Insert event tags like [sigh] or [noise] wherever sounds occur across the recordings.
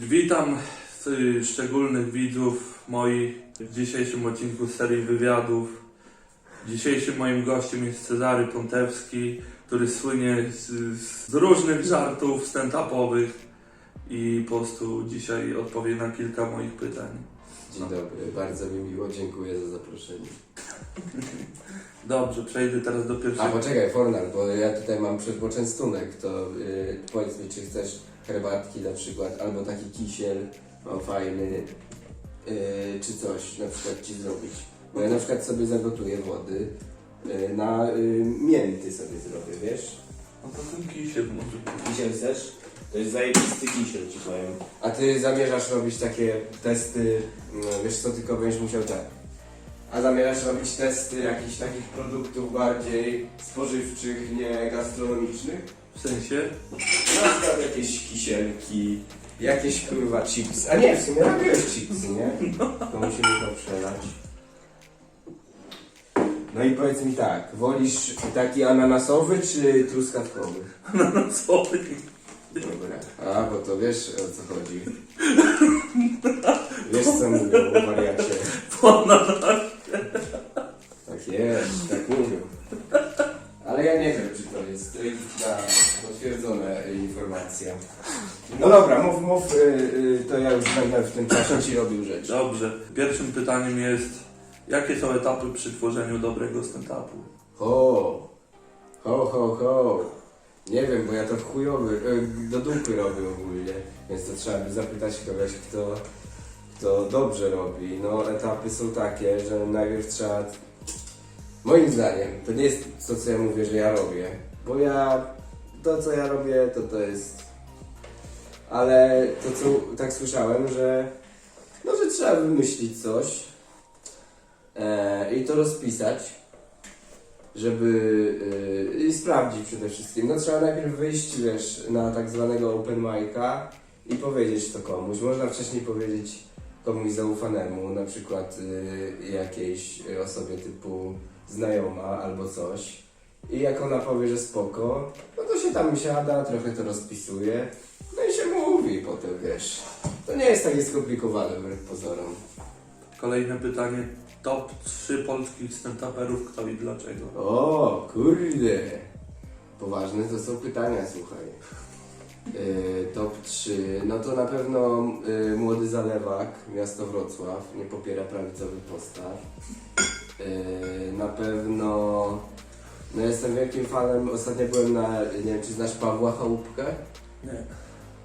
Witam y, szczególnych widzów moich w dzisiejszym odcinku serii wywiadów. Dzisiejszym moim gościem jest Cezary Pontewski, który słynie z, z różnych żartów stand-upowych i po prostu dzisiaj odpowie na kilka moich pytań. Dzień dobry, bardzo mi miło, dziękuję za zaproszenie. Dobrze, przejdę teraz do A pierwszego. poczekaj, Fornal, bo ja tutaj mam przed poczęstunek, to yy, powiedz mi, czy chcesz herbatki na przykład, albo taki kisiel, o fajny, yy, czy coś na przykład ci zrobić. Bo ja na przykład sobie zagotuję wody, yy, na yy, mięty sobie zrobię, wiesz? No to ten kisiel może. Kisiel chcesz? To jest zajebisty kisiel, ci powiem. A ty zamierzasz robić takie testy, no, wiesz co, tylko będziesz musiał tak. A zamierzasz robić testy jakichś takich produktów bardziej spożywczych, nie gastronomicznych? W sensie? Na przykład jakieś kisielki, jakieś kurwa chips. A nie, w sumie robiłeś chipsy, nie? To musimy to przelać. No i powiedz mi tak, wolisz taki ananasowy czy truskawkowy? No sorry. Dobra. A, bo to wiesz o co chodzi. Wiesz co mówią, wariacie. Tak jest, tak No dobra, mów, mów, y, y, to ja już będę w tym czasie ci robił rzeczy. Dobrze. Pierwszym pytaniem jest, jakie są etapy przy tworzeniu dobrego stand-upu? Ho, ho, ho, ho. Nie wiem, bo ja to w chujowy, y, do dupy robię ogólnie, więc to trzeba by zapytać kogoś, kto, kto dobrze robi. No, etapy są takie, że najpierw trzeba... Moim zdaniem, to nie jest to, co ja mówię, że ja robię, bo ja... To, co ja robię, to to jest... Ale to, co tak słyszałem, że... No, że trzeba wymyślić coś e, i to rozpisać żeby yy, i sprawdzić przede wszystkim. No trzeba najpierw wyjść, wiesz, na tak zwanego open mic'a i powiedzieć to komuś. Można wcześniej powiedzieć komuś zaufanemu, na przykład yy, jakiejś osobie typu znajoma albo coś. I jak ona powie, że spoko, no to tam siada, trochę to rozpisuje, no i się mówi potem, wiesz. To nie jest takie skomplikowane wbrew pozorom. Kolejne pytanie. Top 3 polskich stand-uperów, kto i dlaczego? O, kurde. Poważne to są pytania, słuchaj. Yy, top 3. No to na pewno yy, Młody Zalewak, miasto Wrocław, nie popiera prawicowy postaw. Yy, na pewno. No jestem wielkim fanem. Ostatnio byłem na. Nie wiem, czy znasz Pawła Chałupkę? Nie.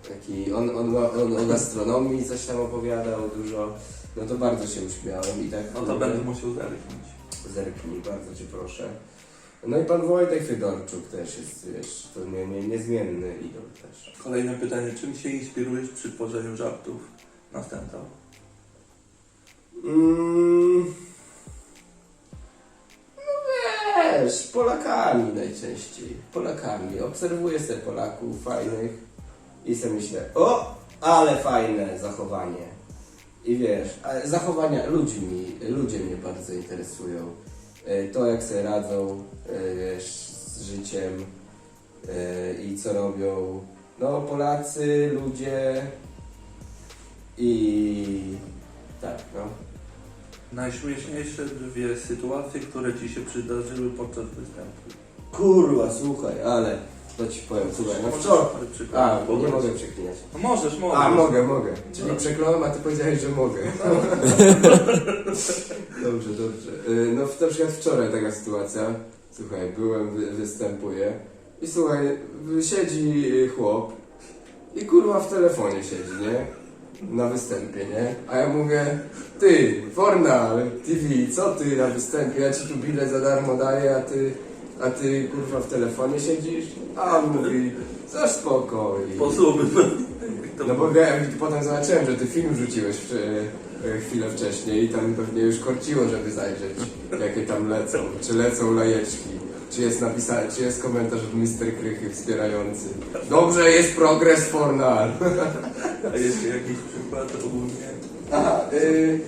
Taki, on, on, ma- on o gastronomii coś tam opowiadał dużo. No to bardzo się uśmiałem i tak. No to będę musiał zerknąć. Zerknij, bardzo Cię proszę. No i pan Wojtek Fydorczuk też jest, wiesz, to nie, nie, niezmienny idol też. Kolejne pytanie. Czym się inspirujesz przy tworzeniu żartów na stand-up? Mm, wiesz, Polakami najczęściej. Polakami. Obserwuję sobie Polaków fajnych i sobie myślę, o, ale fajne zachowanie. I wiesz, zachowania ludźmi, ludzie mnie bardzo interesują. E, To jak sobie radzą, e, wiesz, z życiem e, i co robią. No, Polacy, ludzie i tak, no. Najśmieszniejsze dwie sytuacje, które Ci się przydarzyły podczas występu. Kurwa, słuchaj, ale to ci powiem, słuchaj, no wczoraj. A, bo nie mogę przeklinać. No możesz, możesz. A, mogę, mogę. Czyli No. przekląłem, a ty powiedziałeś, że mogę. [laughs] dobrze, dobrze. Y, No w- na przykład wczoraj taka sytuacja. Słuchaj, byłem, wy, występuję i słuchaj, y, siedzi y, chłop i kurwa w telefonie siedzi, nie? Na występie, nie? A ja mówię, ty, Fornal TV, co ty na występie? Ja ci tu bilet za darmo daję, a ty, a ty kurwa w telefonie siedzisz? A on mówi, za spoko. I- Posłumy. no bo wiem, potem zobaczyłem, że ty film wrzuciłeś w, e, chwilę wcześniej i tam pewnie już korciło, żeby zajrzeć, jakie tam lecą, czy lecą lajeczki, czy jest napisane, czy jest komentarz od Mister Krychy wspierający. Dobrze, jest progres Fornal. [laughs] A jeszcze jakiś przykład ogólnie? Aha, y,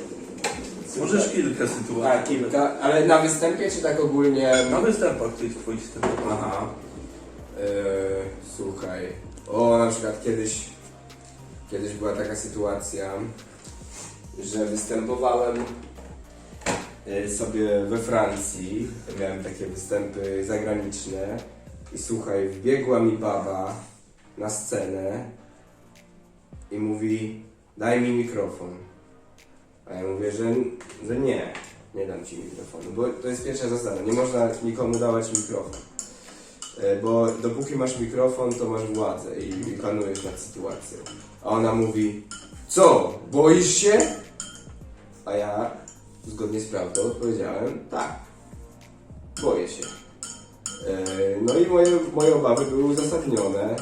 Możesz kilka sytuacji. a, kilka, ale na występie, czy tak ogólnie? Na występach tych Twoich stand Aha. E, słuchaj. O, na przykład kiedyś kiedyś była taka sytuacja, że występowałem y, sobie we Francji, miałem takie występy zagraniczne i słuchaj, wbiegła mi baba na scenę i mówi daj mi mikrofon. A ja mówię, że, że nie, nie dam ci mikrofonu, bo to jest pierwsza zasada, nie można nikomu dawać mikrofon. E, Bo dopóki masz mikrofon, to masz władzę i, i panujesz nad sytuacją. A ona mówi, co, boisz się? A ja, zgodnie z prawdą, odpowiedziałem, tak, boję się. E, No i moje, moje obawy były uzasadnione,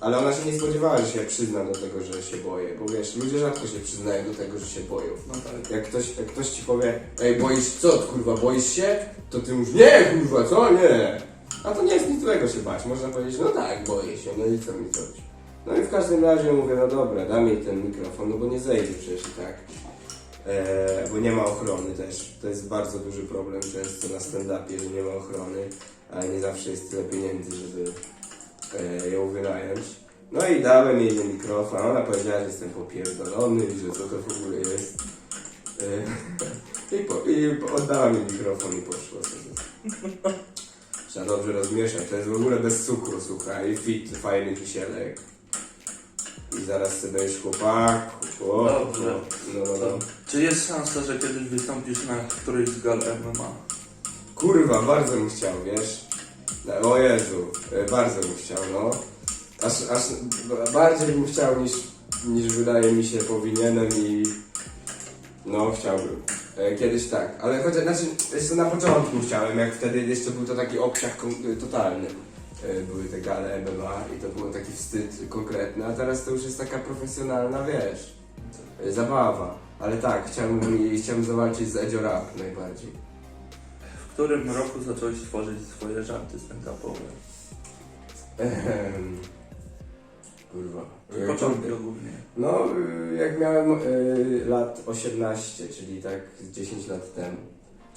ale ona się nie spodziewała, że się ja przyznam do tego, że się boję, bo wiesz, ludzie rzadko się przyznają do tego, że się boją. No tak. Jak ktoś, jak ktoś ci powie, ej, boisz co, kurwa, boisz się? To ty mówisz, nie, kurwa, co, nie. A to nie jest nic złego się bać. Można powiedzieć, no tak, boję się, no i co mi zrobić? No i w każdym razie mówię, no dobra, dam jej ten mikrofon, no bo nie zejdzie przecież i tak. E, bo nie ma ochrony też. To jest bardzo duży problem często na stand-upie, że nie ma ochrony, ale nie zawsze jest tyle pieniędzy, żeby ją wynająć. No i dałem jej ten mikrofon, ona powiedziała, że jestem popierdolony i że co to w ogóle jest. E, [laughs] I, po, I oddała mi mikrofon i poszła sobie. Trzeba dobrze rozmieszać, to jest w ogóle bez cukru, słuchaj, fit, fajny kisielek. I zaraz sobie będziesz chłopak, Dobrze. No, no, no. Czy jest szansa, że kiedyś wystąpisz na którejś z gal MMA? Kurwa, bardzo bym chciał, wiesz? No, O Jezu, e, bardzo bym chciał, no. Aż, aż bardziej bym chciał niż, niż wydaje mi się powinienem i no chciałbym. E, Kiedyś tak, ale chociaż, znaczy, jeszcze na początku chciałem, jak wtedy jeszcze był to taki obsiach kon- totalny. E, Były te gale MMA i to był taki wstyd konkretny, a teraz to już jest taka profesjonalna, wiesz, e, zabawa. Ale tak, chciałbym, chciałbym zawalczyć z Edzio Rap najbardziej. W którym roku zacząłeś tworzyć swoje żarty stand-upowe? Ehem. Kurwa. Początki ogólnie. No, jak miałem y, lat 18, czyli tak z 10 lat temu.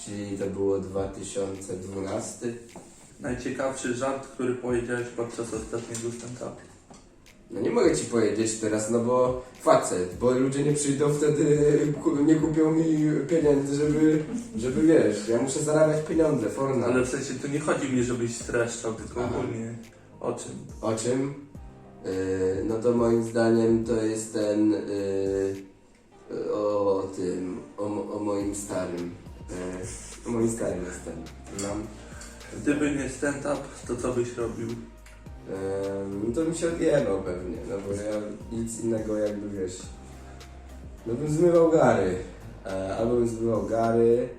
Czyli to było 2012. Najciekawszy żart, który powiedziałeś podczas ostatniego stand-upu. No nie mogę ci powiedzieć teraz, no bo facet, bo ludzie nie przyjdą wtedy, nie kupią mi pieniędzy, żeby, żeby wiesz, ja muszę zarabiać pieniądze, forna. Ale w sensie tu nie chodzi mi, żebyś streszczał, tylko Aha. ogólnie o czym. O czym? Yy, no to moim zdaniem to jest ten yy, o tym, o, o moim starym. Yy, o moim starym jest ten. No. Gdyby nie stand-up, to co byś robił? No to bym się odjebał pewnie, no bo ja nic innego jakby wiesz. No bym zmywał gary. Albo bym zmywał gary.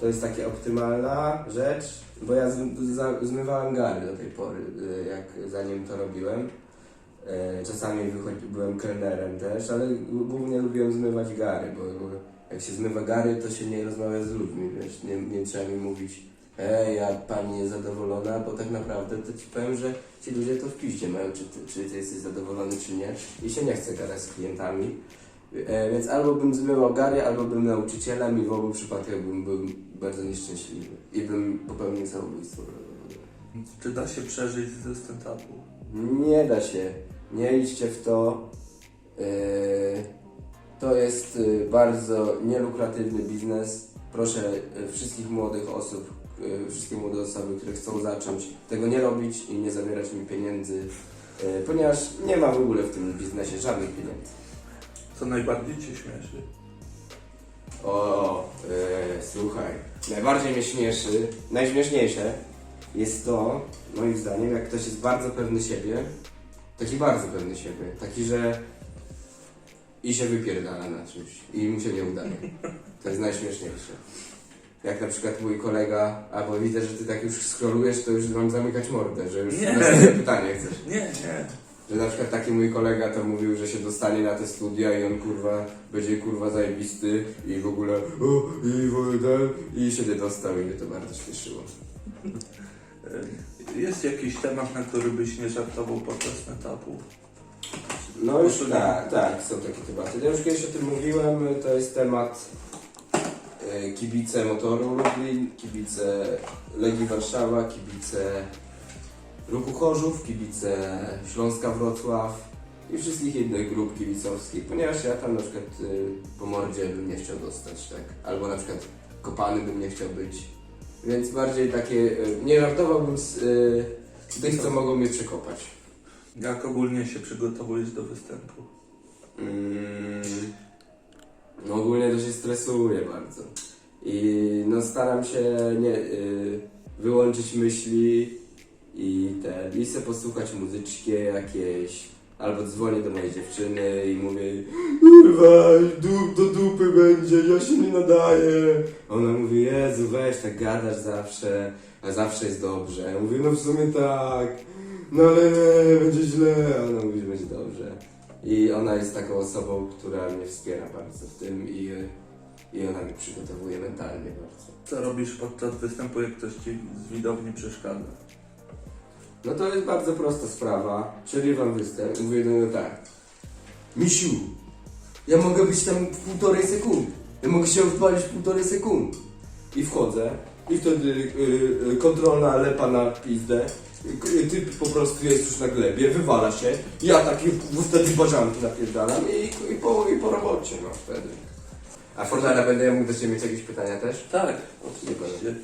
To jest taka optymalna rzecz, bo ja z, zmywałem gary do tej pory, y, jak zanim to robiłem. Czasami wychodzi, byłem kelnerem też, ale głównie lubiłem zmywać gary, bo, bo jak się zmywa gary, to się nie rozmawia z ludźmi, wiesz, nie, nie trzeba mi mówić Ej, a pani jest zadowolona, bo tak naprawdę to ci powiem, że ci ludzie to w piździe mają, czy ty, czy ty jesteś zadowolony, czy nie. I się nie chce gadać z klientami. E, więc albo bym zmywał gary, albo bym nauczycielem i w obu przypadkach bym był bardzo nieszczęśliwy. I bym popełnił samobójstwo. Czy da się przeżyć ze stand-upu? Nie da się. Nie idźcie w to. Yy, To jest yy, bardzo nielukratywny biznes. Proszę yy, wszystkich młodych osób, wszystkie młode osoby, które chcą zacząć, tego nie robić i nie zabierać mi pieniędzy, yy, ponieważ nie ma w ogóle w tym biznesie żadnych pieniędzy. Co najbardziej cię śmieszy? O, yy, słuchaj, najbardziej mnie śmieszy, najśmieszniejsze jest to, moim zdaniem, jak ktoś jest bardzo pewny siebie, taki bardzo pewny siebie, taki, że i się wypierdala na czymś i mu się nie udaje. To jest najśmieszniejsze. Jak na przykład mój kolega, albo widzę, że ty tak już scrollujesz, to już mam zamykać mordę, że już Nie. następne pytanie chcesz. Nie, nie. Że na przykład taki mój kolega to mówił, że się dostanie na te studia i on kurwa będzie kurwa zajebisty i w ogóle o, i w ogóle ten, i się nie dostał i mnie to bardzo śmieszyło. Y, Jest jakiś temat, na który byś nie żartował podczas stand-upu? No już tak, tak, są takie tematy. Ja już kiedyś o tym mówiłem, to jest temat e, kibice motoru Lublin, kibice Legii Warszawa, kibice Ruchu Chorzów, kibice Śląska Wrocław, i wszystkich innych grup kibicowskich, ponieważ ja tam na przykład y, po mordzie bym nie chciał dostać, tak? Albo na przykład kopany bym nie chciał być. Więc bardziej takie, y, nie żartowałbym z y, tych, co mogą mnie przekopać. Jak ogólnie się przygotowujesz do występu? Mm, no ogólnie to się stresuję bardzo. I no staram się nie y, wyłączyć myśli i te i se posłuchać muzyczki jakiejś. Albo dzwonię do mojej dziewczyny i mówię Kurwa, du- do dupy będzie, ja się nie nadaję. Ona mówi, Jezu, weź, tak gadasz zawsze, a zawsze jest dobrze. Ja mówię, no w sumie tak, no ale nie, będzie źle. Ona mówi, że będzie dobrze. I ona jest taką osobą, która mnie wspiera bardzo w tym i, i ona mnie przygotowuje mentalnie bardzo. Co robisz podczas występu, jak ktoś ci z widowni przeszkadza? No to jest bardzo prosta sprawa. Przerywam występ i mówię do niego tak. Misiu, ja mogę być tam w półtorej sekundy. Ja mogę się odpalić w półtorej sekundy. I wchodzę. I wtedy y, y, kontrolna lepa na pizdę. Typ po prostu jest już na glebie, wywala się. Ja takie wtedy bażanki napierdalam i, i, po, i po robocie, no wtedy. A Fornara, będę ja mógł do Ciebie mieć jakieś pytania też? Tak, oczywiście.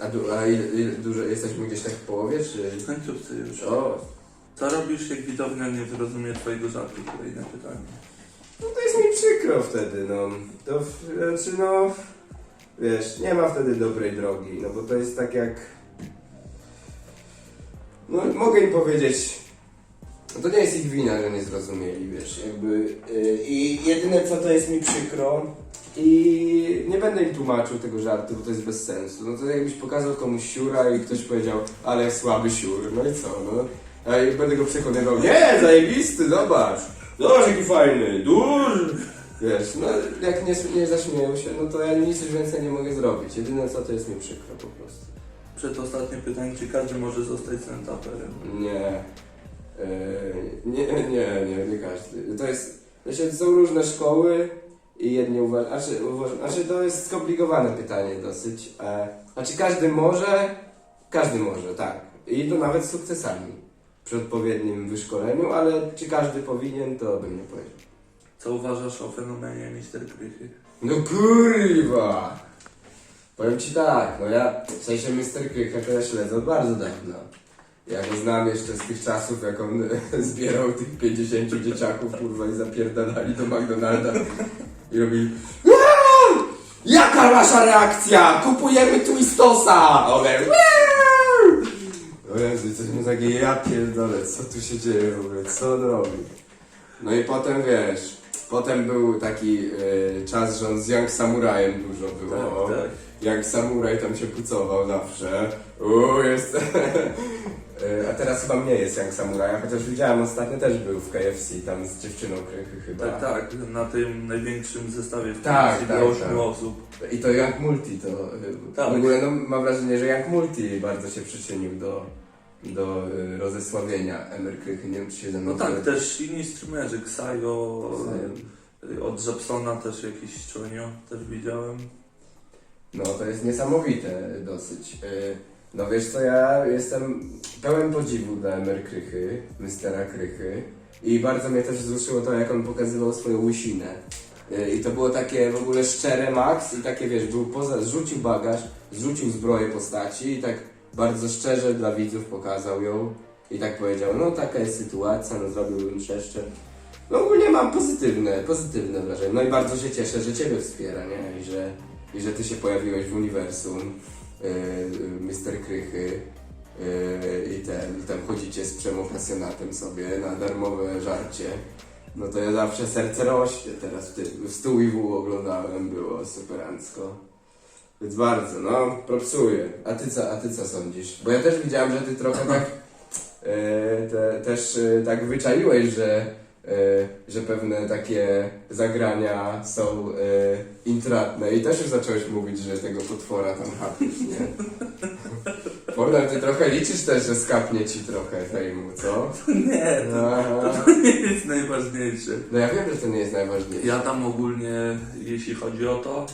A, du, a ile, ile, dużo, jesteśmy gdzieś tak w połowie, czy... W końcówce już. O, Co robisz, jak widownia nie zrozumie twojego żartu? Kolejne pytanie. No to jest mi przykro wtedy, no. To w- znaczy, no. Wiesz, nie ma wtedy dobrej drogi, no bo to jest tak jak. No, mogę im powiedzieć. To nie jest ich wina, że nie zrozumieli, wiesz, jakby. Yy, I jedyne co to jest mi przykro. I nie będę im tłumaczył tego żartu, bo to jest bez sensu. No to jakbyś pokazał komuś siura i ktoś powiedział, ale słaby siur, no i co, no. A i będę go przekonywał, nie, zajebisty, zobacz. Zobacz jaki fajny, duży. Wiesz, no jak nie, nie zaśmieją się, no to ja nic więcej nie mogę zrobić. Jedyne co to jest mi przykro po prostu. Przedostatnie pytanie, czy każdy może zostać stand-uperem? Nie. Yy, nie, nie, nie, nie każdy. To jest, znaczy, są różne szkoły i jedni uważają, znaczy, uważa, znaczy to jest skomplikowane pytanie dosyć. E, znaczy każdy może, każdy może, tak. I to nawet z sukcesami przy odpowiednim wyszkoleniu, ale czy każdy powinien, to bym nie powiedział. Co uważasz o fenomenie Mister Krychy? No kurwa! Powiem ci tak, no ja w sensie Mr. Krycha to ja śledzę od bardzo dawno. Ja go znam jeszcze z tych czasów, jak on [laughs] zbierał tych 50 dzieciaków, kurwa, i zapierdalali do McDonalda i robili "Aaa! Jaka wasza reakcja? Kupujemy Twistosa! One "Aaa!" O Jezu, coś mi takie, ja pierdolę, co tu się dzieje w ogóle, co on robi? No i potem wiesz, potem był taki e, czas, że on z Young Samurajem dużo było. Tak, tak. Jak samuraj tam się pucował zawsze. Uuu, jest. [laughs] E, A teraz chyba nie jest Young Samuraja, chociaż widziałem ostatnio też był w KFC tam z dziewczyną krychy chyba. Tak, tak, na tym największym zestawie w Tak, Polsce tak, dla 8 tak. osób. I to Young Multi to. e, Tak. W ogóle no, mam wrażenie, że Young Multi bardzo się przyczynił do, do e, rozesławienia Emer Krychy. Nie wiem, czy się ze mną No tak, zgadza. też inni streamerzy, Ksajo. y, od Jobsona też jakiś członio, też widziałem. No to jest niesamowite dosyć. Yy, No wiesz co, ja jestem pełen podziwu dla Emer Krychy, Mistera Krychy i bardzo mnie też wzruszyło to, jak on pokazywał swoją łysinę. I to było takie w ogóle szczere max i takie wiesz, był poza, zrzucił bagaż, zrzucił zbroję postaci i tak bardzo szczerze dla widzów pokazał ją i tak powiedział, no taka jest sytuacja, no zrobiłbym jeszcze. No ogólnie mam pozytywne, pozytywne wrażenie. No i bardzo się cieszę, że Ciebie wspiera, nie? I że, i że Ty się pojawiłeś w uniwersum yy, Mister Krychy yy, i, ten, i tam chodzicie z przemopasjonatem sobie na darmowe żarcie. No to ja zawsze serce rośnie teraz w. W stół i wół oglądałem, było superancko. Więc bardzo, no, propsuję. A ty co, a ty co sądzisz? Bo ja też widziałem, że ty trochę tak e, te, też e, tak wyczaiłeś, że, e, że pewne takie zagrania są e, intratne i też już zacząłeś mówić, że tego potwora tam chapisz, nie? Fornal, ty trochę liczysz też, że skapnie ci trochę fejmu, co? Nie, to, Aha. to nie jest najważniejsze. No ja wiem, że to nie jest najważniejsze. Ja tam ogólnie, jeśli chodzi o to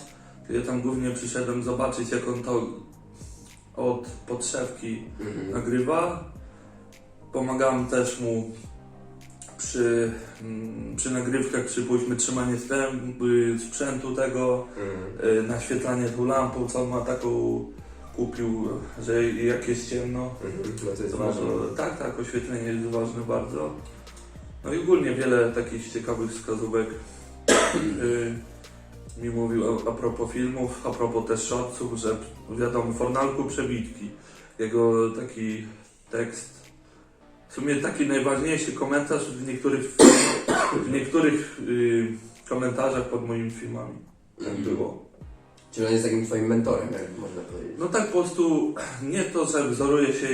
ja tam głównie przyszedłem zobaczyć, jak on to od podszewki Mhm. nagrywa. Pomagałem też mu przy, mm, przy nagrywkach, przypuśćmy trzymanie sprzętu, y, sprzętu tego, Mhm. y, naświetlanie tą lampą, co on ma taką, kupił, że jak jest ciemno, Mhm. No to jest to ważne. tak, tak, oświetlenie jest ważne bardzo. No i ogólnie wiele takich ciekawych wskazówek [clears throat] y, mi mówił a, a propos filmów, a propos też shortsów, że wiadomo, Fornalku przebitki, jego taki tekst, w sumie taki najważniejszy komentarz w niektórych, w niektórych y, komentarzach pod moimi filmami Mhm. było. Czyli on jest takim twoim mentorem, jak można powiedzieć. No tak po prostu, nie to, że wzoruje się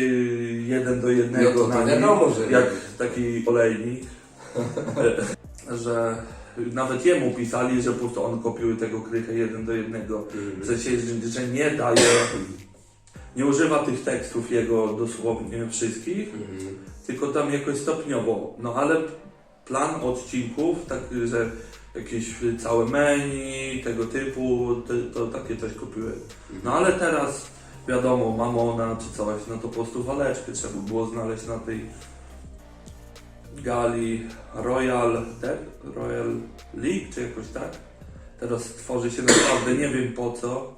jeden do No jednego to, na to nim, wiadomo, że... jak taki olejnik, [laughs] że nawet jemu pisali, że po prostu on kopiuje tego krychę jeden do jednego. Mhm. że, że nie daje, nie używa tych tekstów jego dosłownie wszystkich, Mhm. tylko tam jakoś stopniowo. No ale plan odcinków, tak, że jakieś całe menu, tego typu, to, to takie coś kopiuję. No ale teraz wiadomo, mamona czy coś, no to po prostu waleczkę trzeba było znaleźć na tej gali Royal, tak? Royal League czy jakoś tak. Teraz tworzy się naprawdę, nie wiem po co,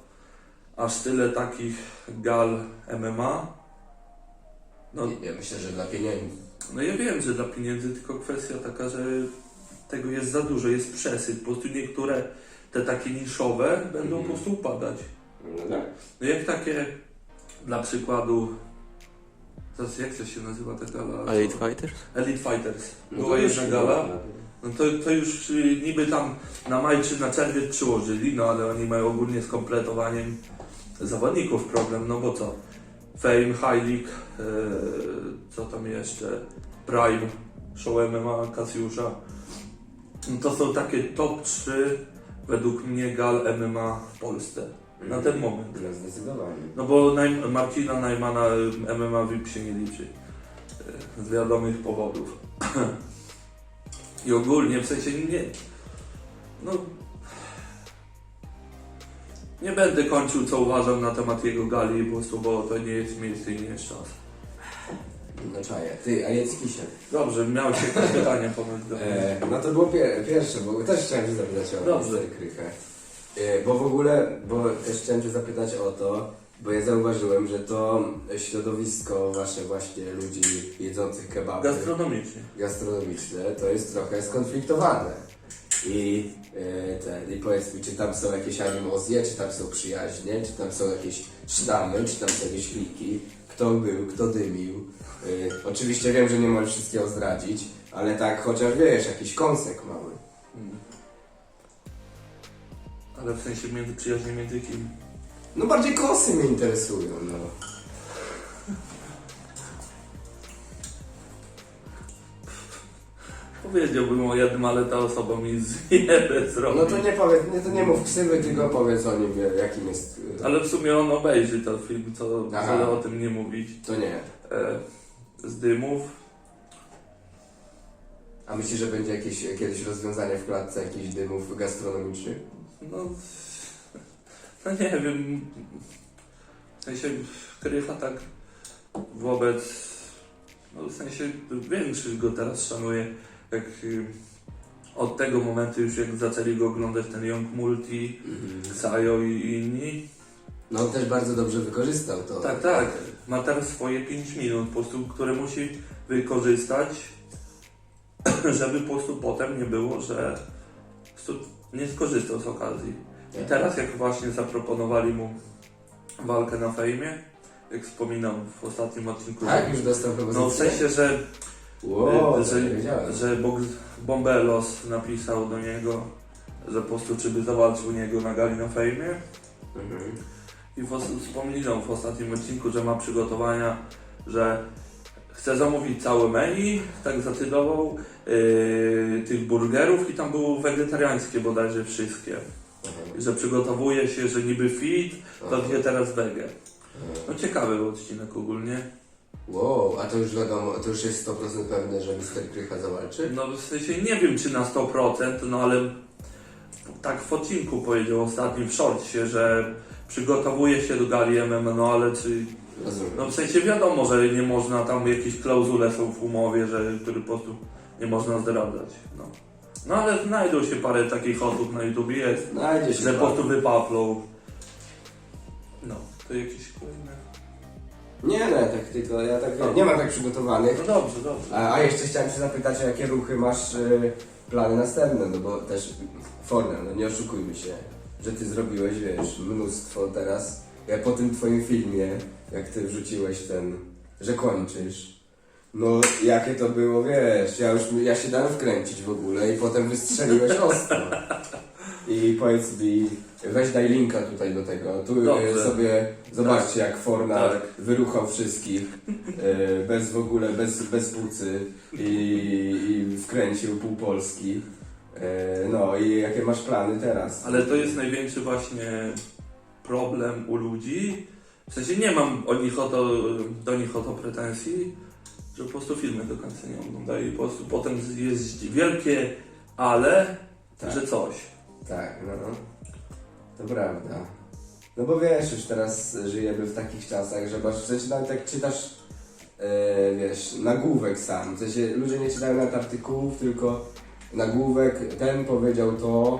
aż tyle takich gal MMA. No, Ja myślę, że dla pieniędzy. no ja wiem, że dla pieniędzy, tylko kwestia taka, że tego jest za dużo, jest przesyt. Po prostu niektóre te takie niszowe będą Mhm. po prostu upadać. No tak. No jak takie, dla przykładu, teraz jak to się nazywa ta gala? Elite Fighters? Elite Fighters. No Była jedna gala, no to, to już y, niby tam na maj czy na czerwiec przyłożyli, no ale oni mają ogólnie z kompletowaniem zawodników problem, no bo co? Fame, High League, yy, co tam jeszcze? Prime, Show MMA, Kasiusza. No to są takie top 3 według mnie gal MMA w Polsce na ten moment. No zdecydowanie. No bo Najm- Marcina Najmana y, MMA VIP się nie liczy. y, Z wiadomych powodów. [clears throat] I ogólnie w sensie nie. No. Nie będę kończył co uważam na temat jego gali po prostu, bo to nie jest miejsce i nie jest czas. No czaję. Ty, a jest kisiel. Dobrze, miałeś jakieś pytania. E, no to było pier pierwsze, bo też chciałem Cię zapytać o Dobrze. Dobrze. Krychę. E, bo w ogóle, bo też chciałem Cię zapytać o to, bo ja zauważyłem, że to środowisko Wasze właśnie ludzi jedzących kebaby Gastronomicznie. gastronomiczne to jest trochę skonfliktowane. I, e, ten, I powiedz mi, czy tam są jakieś animozje, czy tam są przyjaźnie, czy tam są jakieś sztamy, czy tam są jakieś kliki, kto był, kto dymił. E, oczywiście wiem, że nie możesz wszystkiego zdradzić, ale tak chociaż wiesz, jakiś kąsek mały. Mm. Ale w sensie między przyjaźnie między kim? No bardziej kąsy mnie interesują, no. Powiedziałbym o jednym, ale ta osoba mi zjebę [laughs] zrobi. No to nie powiedz, nie, to nie mów ksywy, tylko powiedz o nim, e, jakim jest... e, Ale w sumie on obejrzy ten film, co Aha. o tym nie mówić. To nie. E, z dymów. A myślisz, że będzie jakieś, kiedyś rozwiązanie w klatce jakichś dymów gastronomicznych? No, [laughs] no nie wiem. W sensie Krycha tak wobec. No w sensie większość go teraz szanuje. Jak y, od tego momentu już jak zaczęli go oglądać ten Young Multi, Sajo i inni. No on też bardzo dobrze wykorzystał to. Tak, tak. Ma teraz swoje 5 minut, po prostu, które musi wykorzystać, [clears throat] żeby po prostu potem nie było, że nie skorzystał z okazji. I teraz jak właśnie zaproponowali mu walkę na fejmie, jak wspominam w ostatnim odcinku, Tak, że, już dostał propozycję? no w sensie, że, Wow, że, nie wiedziałem. że Bombelos napisał do niego, że po prostu czy by zawalczył u niego na gali na fejmie, Mhm. I w, wspominał w ostatnim odcinku, że ma przygotowania, że chce zamówić całe menu, tak zacytował, yy, tych burgerów i tam było wegetariańskie bodajże wszystkie. I że przygotowuje się, że niby fit, to Aha. wie teraz wege. Aha. No ciekawy odcinek ogólnie. Wow, a to już wiadomo, to już jest 100% pewne, że Mister Krycha zawalczy? No w sensie nie wiem czy na 100%, no ale tak w odcinku powiedział ostatnim w shortsie, że przygotowuje się do gali MMA, no ale czy Rozumiem. No w sensie wiadomo, że nie można, tam jakieś klauzule są w umowie, że który po prostu nie można zdradzać. No. no ale znajdą się parę takich osób na YouTube, jest, Znajdzie się że po prostu wypaplą. No, to jakieś kolejne. Nie, no, ja tak tylko, ja tak, nie mam tak przygotowanych. No dobrze, dobrze. A, a jeszcze chciałem się zapytać, o jakie ruchy masz y, plany następne, no bo też Fornel, no nie oszukujmy się, że ty zrobiłeś, wiesz, mnóstwo teraz. Ja po tym twoim filmie, jak ty wrzuciłeś ten, że kończysz, no jakie to było, wiesz, ja już, ja się dałem wkręcić w ogóle i potem wystrzeliłeś [laughs] ostro. I powiedz mi, weź daj linka tutaj do tego, tu y, Dobrze. sobie zobaczcie jak Fornal Tak. wyruchał wszystkich, y, bez w ogóle, bez, bez pucy i, i wkręcił pół Polski. Y, No i jakie masz plany teraz? Ale to jest największy właśnie problem u ludzi. W sensie nie mam o nich o to, do nich o to pretensji, że po prostu filmy do końca nie oglądają i po prostu potem jest wielkie ale, Tak. że coś. Tak, no. To prawda. No bo wiesz, już teraz żyjemy w takich czasach, że masz, w sensie nawet jak czytasz, e, wiesz, nagłówek sam, w sensie ludzie nie czytają nawet artykułów, tylko nagłówek, ten powiedział to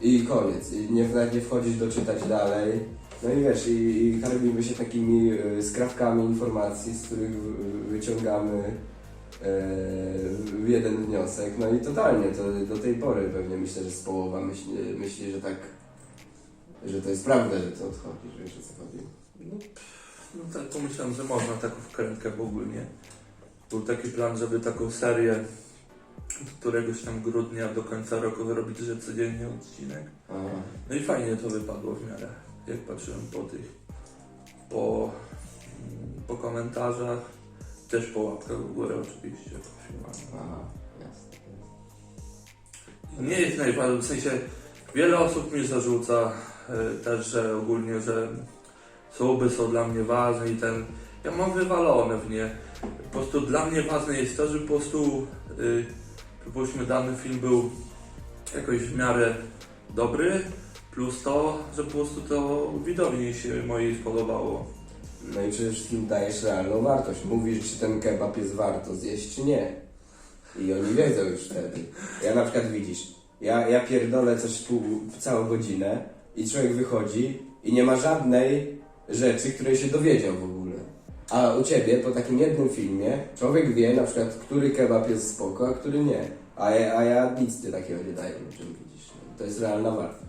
i koniec. I nie, nawet nie wchodzić doczytać dalej. No i wiesz, i, i karmimy się takimi e, skrawkami informacji, z których wyciągamy e, jeden wniosek. No i totalnie, to do tej pory pewnie myślę, że z połowa myśli, myśli że tak, że to jest prawda, że to odchodzi, że wiesz o co chodzi. No, no tak pomyślałem, że można taką wkrętkę w ogóle, nie? Był taki plan, żeby taką serię od któregoś tam grudnia do końca roku zrobić, że codziennie odcinek. Aha. No i fajnie to wypadło w miarę, jak patrzyłem po tych, po, mm, po komentarzach, też po łapkach w górę oczywiście, po filmach. Aha, jasne. Nie jest najbardziej, w sensie wiele osób mi zarzuca e, też, że ogólnie, że słuby są dla mnie ważne i ten, ja mam wywalone w nie. Po prostu dla mnie ważne jest to, że po prostu, y, przypuśćmy dany film był jakoś w miarę dobry, plus to, że po prostu to widowni się mojej spodobało. No i przede wszystkim dajesz realną wartość. Mówisz, czy ten kebab jest warto zjeść, czy nie. I oni wiedzą już wtedy. Ja na przykład widzisz, ja, ja pierdolę coś pół, całą godzinę i człowiek wychodzi i nie ma żadnej rzeczy, której się dowiedział w ogóle. A u ciebie po takim jednym filmie człowiek wie na przykład, który kebab jest spoko, a który nie. A ja, a ja nic ty takiego nie daję, o widzisz. To jest realna wartość.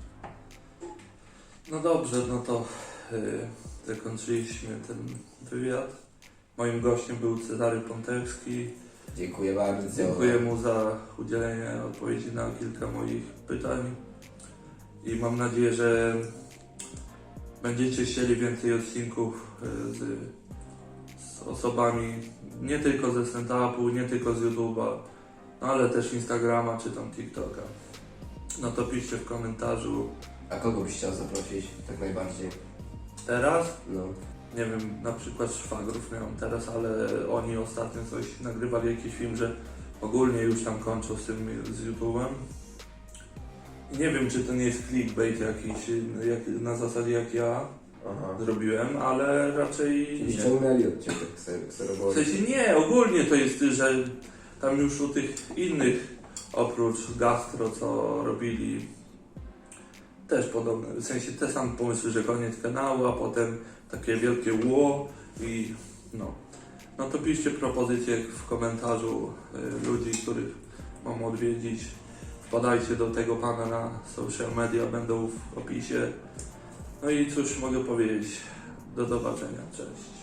No dobrze, no to y, zakończyliśmy ten wywiad. Moim gościem był Cezary Pontewski. Dziękuję bardzo. Dziękuję mu za udzielenie odpowiedzi na kilka moich pytań i mam nadzieję, że będziecie chcieli więcej odcinków e, z, z osobami nie tylko ze stand-upu, nie tylko z YouTube'a, no ale też Instagrama czy tam TikToka. No to piszcie w komentarzu. A kogo byś chciał zaprosić tak najbardziej? Teraz, No. nie wiem, na przykład szwagrów miałem teraz, ale oni ostatnio coś nagrywali jakiś film, że ogólnie już tam kończą z tym z YouTube'em. Nie wiem, czy to nie jest clickbait jakiś, jak, na zasadzie jak ja Aha. zrobiłem, ale raczej nie. ściągnęli od ciebie kser- W kserobory. sensie nie, ogólnie to jest, że tam już u tych innych, oprócz gastro, co robili, też podobne, w sensie te same pomysły, że koniec kanału, a potem takie wielkie ło i no. No to piszcie propozycje w komentarzu y, ludzi, których mam odwiedzić. Wpadajcie do tego pana na social media, będą w opisie. No i cóż mogę powiedzieć, do zobaczenia, cześć.